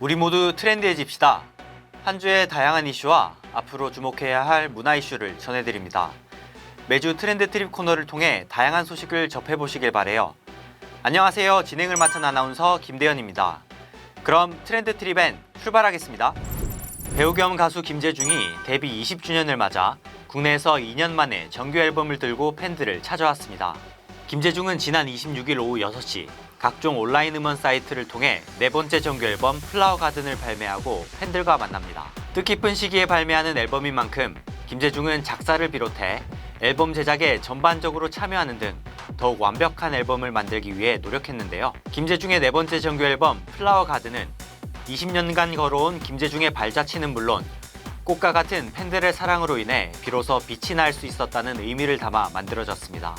우리 모두 트렌드해집시다. 한 주의 다양한 이슈와 앞으로 주목해야 할 문화 이슈를 전해드립니다. 매주 트렌드 트립 코너를 통해 다양한 소식을 접해보시길 바래요. 안녕하세요. 진행을 맡은 아나운서 김대현입니다. 그럼 트렌드 트립엔 출발하겠습니다. 배우 겸 가수 김재중이 데뷔 20주년을 맞아 국내에서 2년 만에 정규 앨범을 들고 팬들을 찾아왔습니다. 김재중은 지난 26일 오후 6시 각종 온라인 음원 사이트를 통해 네 번째 정규 앨범 플라워 가든을 발매하고 팬들과 만납니다. 뜻깊은 시기에 발매하는 앨범인 만큼 김재중은 작사를 비롯해 앨범 제작에 전반적으로 참여하는 등 더욱 완벽한 앨범을 만들기 위해 노력했는데요. 김재중의 네 번째 정규 앨범 플라워 가든은 20년간 걸어온 김재중의 발자취는 물론 꽃과 같은 팬들의 사랑으로 인해 비로소 빛이 날 수 있었다는 의미를 담아 만들어졌습니다.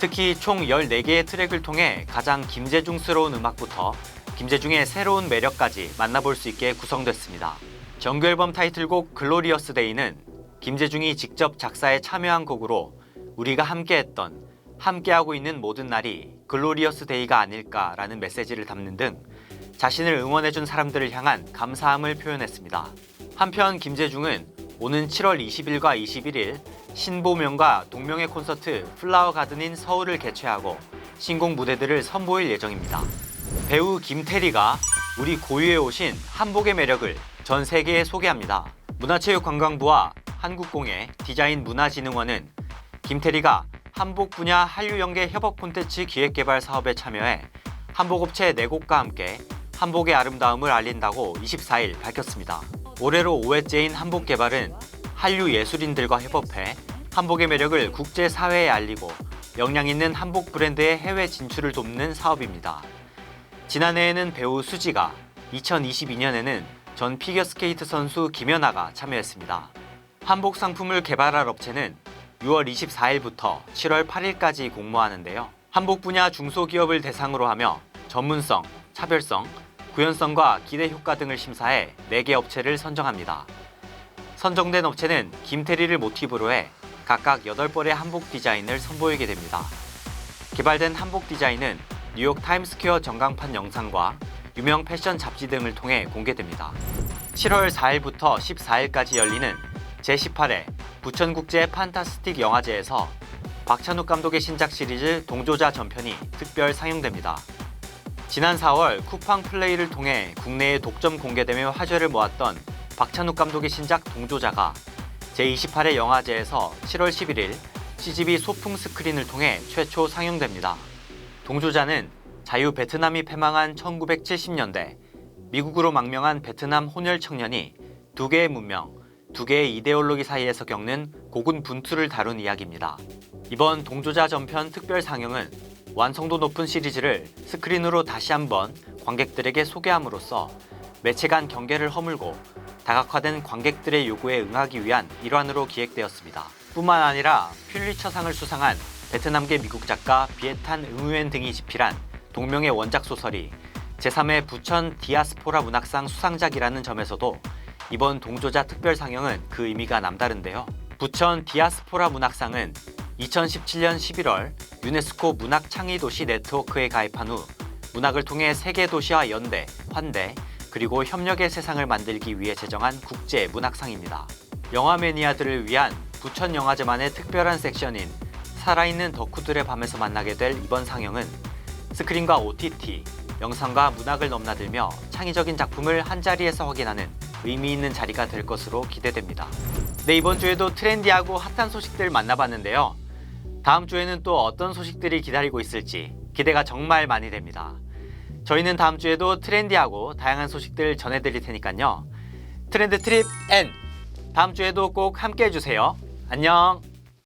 특히 총 14개의 트랙을 통해 가장 김재중스러운 음악부터 김재중의 새로운 매력까지 만나볼 수 있게 구성됐습니다. 정규 앨범 타이틀곡 글로리어스 데이는 김재중이 직접 작사에 참여한 곡으로 우리가 함께했던 함께하고 있는 모든 날이 글로리어스 데이가 아닐까라는 메시지를 담는 등 자신을 응원해준 사람들을 향한 감사함을 표현했습니다. 한편 김재중은 오는 7월 20일과 21일 신보명과 동명의 콘서트 플라워 가든인 서울을 개최하고 신곡 무대들을 선보일 예정입니다. 배우 김태리가 우리 고유에 오신 한복의 매력을 전 세계에 소개합니다. 문화체육관광부와 한국공예 디자인 문화진흥원은 김태리가 한복 분야 한류 연계 협업 콘텐츠 기획 개발 사업에 참여해 한복업체 4곳과 함께 한복의 아름다움을 알린다고 24일 밝혔습니다. 올해로 5회째인 한복 개발은 한류 예술인들과 협업해 한복의 매력을 국제사회에 알리고 역량 있는 한복 브랜드의 해외 진출을 돕는 사업입니다. 지난해에는 배우 수지가, 2022년에는 전 피겨스케이트 선수 김연아가 참여했습니다. 한복 상품을 개발할 업체는 6월 24일부터 7월 8일까지 공모하는데요. 한복 분야 중소기업을 대상으로 하며 전문성, 차별성, 구현성과 기대 효과 등을 심사해 4개 업체를 선정합니다. 선정된 업체는 김태리를 모티브로 해 각각 8벌의 한복 디자인을 선보이게 됩니다. 개발된 한복 디자인은 뉴욕 타임스퀘어 전광판 영상과 유명 패션 잡지 등을 통해 공개됩니다. 7월 4일부터 14일까지 열리는 제18회 부천국제 판타스틱 영화제에서 박찬욱 감독의 신작 시리즈 동조자 전편이 특별 상영됩니다. 지난 4월 쿠팡 플레이를 통해 국내에 독점 공개되며 화제를 모았던 박찬욱 감독의 신작 동조자가 제28회 영화제에서 7월 11일 CGV 소풍 스크린을 통해 최초 상영됩니다. 동조자는 자유 베트남이 패망한 1970년대 미국으로 망명한 베트남 혼혈 청년이 두 개의 문명, 두 개의 이데올로기 사이에서 겪는 고군 분투를 다룬 이야기입니다. 이번 동조자 전편 특별 상영은 완성도 높은 시리즈를 스크린으로 다시 한번 관객들에게 소개함으로써 매체 간 경계를 허물고 다각화된 관객들의 요구에 응하기 위한 일환으로 기획되었습니다. 뿐만 아니라 퓰리처상을 수상한 베트남계 미국 작가 비에탄 응우엔 등이 집필한 동명의 원작 소설이 제3회 부천 디아스포라 문학상 수상작이라는 점에서도 이번 동조자 특별 상영은 그 의미가 남다른데요. 부천 디아스포라 문학상은 2017년 11월 유네스코 문학 창의 도시 네트워크에 가입한 후 문학을 통해 세계 도시와 연대, 환대, 그리고 협력의 세상을 만들기 위해 제정한 국제 문학상입니다. 영화 매니아들을 위한 부천 영화제만의 특별한 섹션인 살아있는 덕후들의 밤에서 만나게 될 이번 상영은 스크린과 OTT, 영상과 문학을 넘나들며 창의적인 작품을 한 자리에서 확인하는 의미 있는 자리가 될 것으로 기대됩니다. 네, 이번 주에도 트렌디하고 핫한 소식들 만나봤는데요. 다음 주에는 또 어떤 소식들이 기다리고 있을지 기대가 정말 많이 됩니다. 저희는 다음 주에도 트렌디하고 다양한 소식들 전해드릴 테니까요. 트렌드 트립 N 다음 주에도 꼭 함께 해주세요. 안녕.